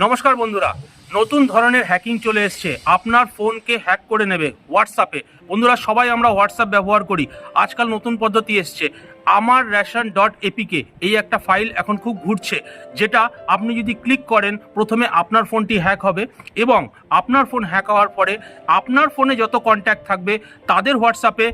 নমস্কার বন্ধুরা, নতুন ধরনের হ্যাকিং চলে এসছে। আপনার ফোনকে হ্যাক করে নেবে হোয়াটসঅ্যাপে বন্ধুরা, সবাই আমরা হোয়াটসঅ্যাপ ব্যবহার করি। আজকাল নতুন পদ্ধতি এসছে। আমার রেশন ডট এপিকে এই একটা ফাইল এখন খুব ঘুরছে, যেটা আপনি যদি ক্লিক করেন, প্রথমে আপনার ফোনটি হ্যাক হবে এবং আপনার ফোন হ্যাক হওয়ার পরে আপনার ফোনে যত কন্ট্যাক্ট থাকবে, তাদের হোয়াটসঅ্যাপে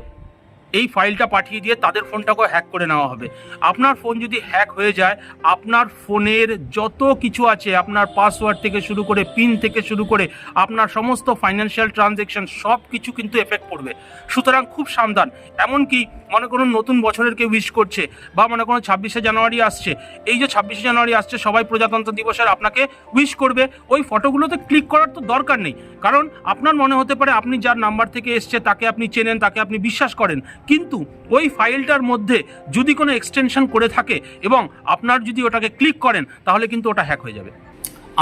এই ফাইলটা পাঠিয়ে দিয়ে তাদের ফোনটাকেও হ্যাক করে নেওয়া হবে। আপনার ফোন যদি হ্যাক হয়ে যায়, আপনার ফোনের যত কিছু আছে, আপনার পাসওয়ার্ড থেকে শুরু করে পিন থেকে শুরু করে আপনার সমস্ত ফাইন্যান্সিয়াল ট্রানজ্যাকশন সব কিছু কিন্তু এফেক্ট পড়বে। সুতরাং খুব সাবধান। এমনকি মনে করুন নতুন বছরের কেউ উইশ করছে বা মনে করুন ছাব্বিশে জানুয়ারি আসছে, এই যে ছাব্বিশে জানুয়ারি আসছে, সবাই প্রজাতন্ত্র দিবসের আপনাকে উইশ করবে। ওই ফটোগুলোতে ক্লিক করার তো দরকার নেই। কারণ আপনার মনে হতে পারে আপনি যার নাম্বার থেকে এসছে, তাকে আপনি চেনেন, তাকে আপনি বিশ্বাস করেন। কিন্তু ওই ফাইলটার মধ্যে যদি কোনো এক্সটেনশন করে থাকে এবং আপনার যদি ওটাকে ক্লিক করেন, তাহলে কিন্তু ওটা হ্যাক হয়ে যাবে।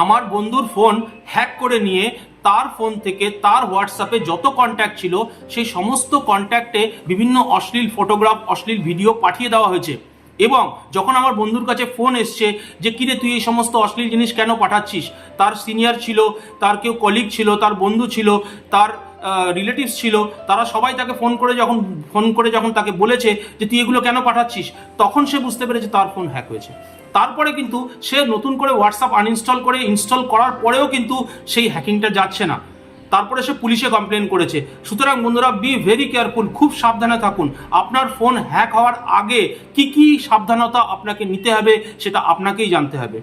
আমার বন্ধুর ফোন হ্যাক করে নিয়ে তার ফোন থেকে তার হোয়াটসঅ্যাপে যত কন্ট্যাক্ট ছিল, সেই সমস্ত কন্ট্যাক্টে বিভিন্ন অশ্লীল ফটোগ্রাফ অশ্লীল ভিডিও পাঠিয়ে দেওয়া হয়েছে। এবং যখন আমার বন্ধুর কাছে ফোন এসছে যে, কিরে, তুই এই সমস্ত অশ্লীল জিনিস কেন পাঠাচ্ছিস? তার সিনিয়র ছিল, তার কেউ কলিগ ছিল, তার বন্ধু ছিল, তার রিলেটিভস ছিল, তারা সবাই তাকে ফোন করে যখন ফোন করে যখন তাকে বলেছে যে তুই এগুলো কেন পাঠাচ্ছিস, তখন সে বুঝতে পেরেছে তার ফোন হ্যাক হয়েছে। তারপরে কিন্তু সে নতুন করে হোয়াটসঅ্যাপ আনইনস্টল করে ইনস্টল করার পরেও কিন্তু সেই হ্যাকিংটা যাচ্ছে না। তারপরে সে পুলিশে কমপ্লেন করেছে। সুতরাং বন্ধুরা বি ভেরি কেয়ারফুল খুব সাবধানে থাকুন। আপনার ফোন হ্যাক হওয়ার আগে কি কি সাবধানতা আপনাকে নিতে হবে সেটা আপনাকেই জানতে হবে।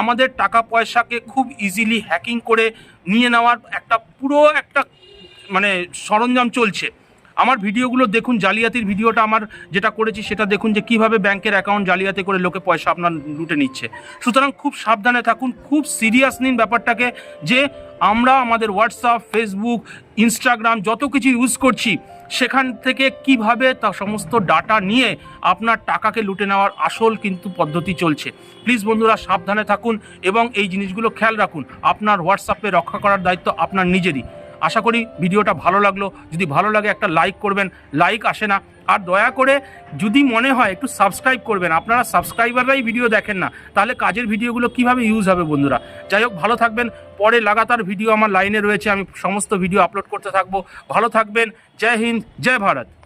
আমাদের টাকা পয়সাকে খুব ইজিলি হ্যাকিং করে নিয়ে নেওয়ার একটা, পুরো একটা মানে সরঞ্জাম চলছে। আমার ভিডিওগুলো দেখুন, জালিয়াতির ভিডিওটা আমার যেটা করেছি সেটা দেখুন যে কীভাবে ব্যাংকের অ্যাকাউন্ট জালিয়াতি করে লোকে পয়সা আপনার লুটে নিচ্ছে। সুতরাং খুব সাবধানে থাকুন, খুব সিরিয়াস নিন ব্যাপারটাকে যে আমরা আমাদের হোয়াটসঅ্যাপ ফেসবুক ইনস্টাগ্রাম যত কিছু ইউজ করছি, সেখান থেকে কীভাবে তা সমস্ত ডাটা নিয়ে আপনার টাকাকে লুটে নেওয়ার আসল কিন্তু পদ্ধতি চলছে। প্লিজ বন্ধুরা, সাবধানে থাকুন এবং এই জিনিসগুলো খেয়াল রাখুন। আপনার হোয়াটসঅ্যাপে রক্ষা করার দায়িত্ব আপনার নিজেরই। আশা করি ভিডিওটা ভালো লাগল। যদি ভালো লাগে একটা লাইক করবেন লাইক আসে না। আর দয়া করে যদি মনে হয় একটু সাবস্ক্রাইব করবেন, আপনারা সাবস্ক্রাইবাররাই ভিডিও দেখেন না, তাহলে কাজের ভিডিওগুলো কীভাবে ইউজ হবে বন্ধুরা? যাই হোক, ভালো থাকবেন। পরে লাগাতার ভিডিও আমার লাইনে রয়েছে, আমি সমস্ত ভিডিও আপলোড করতে থাকব। ভালো থাকবেন। জয় হিন্দ, জয় ভারত।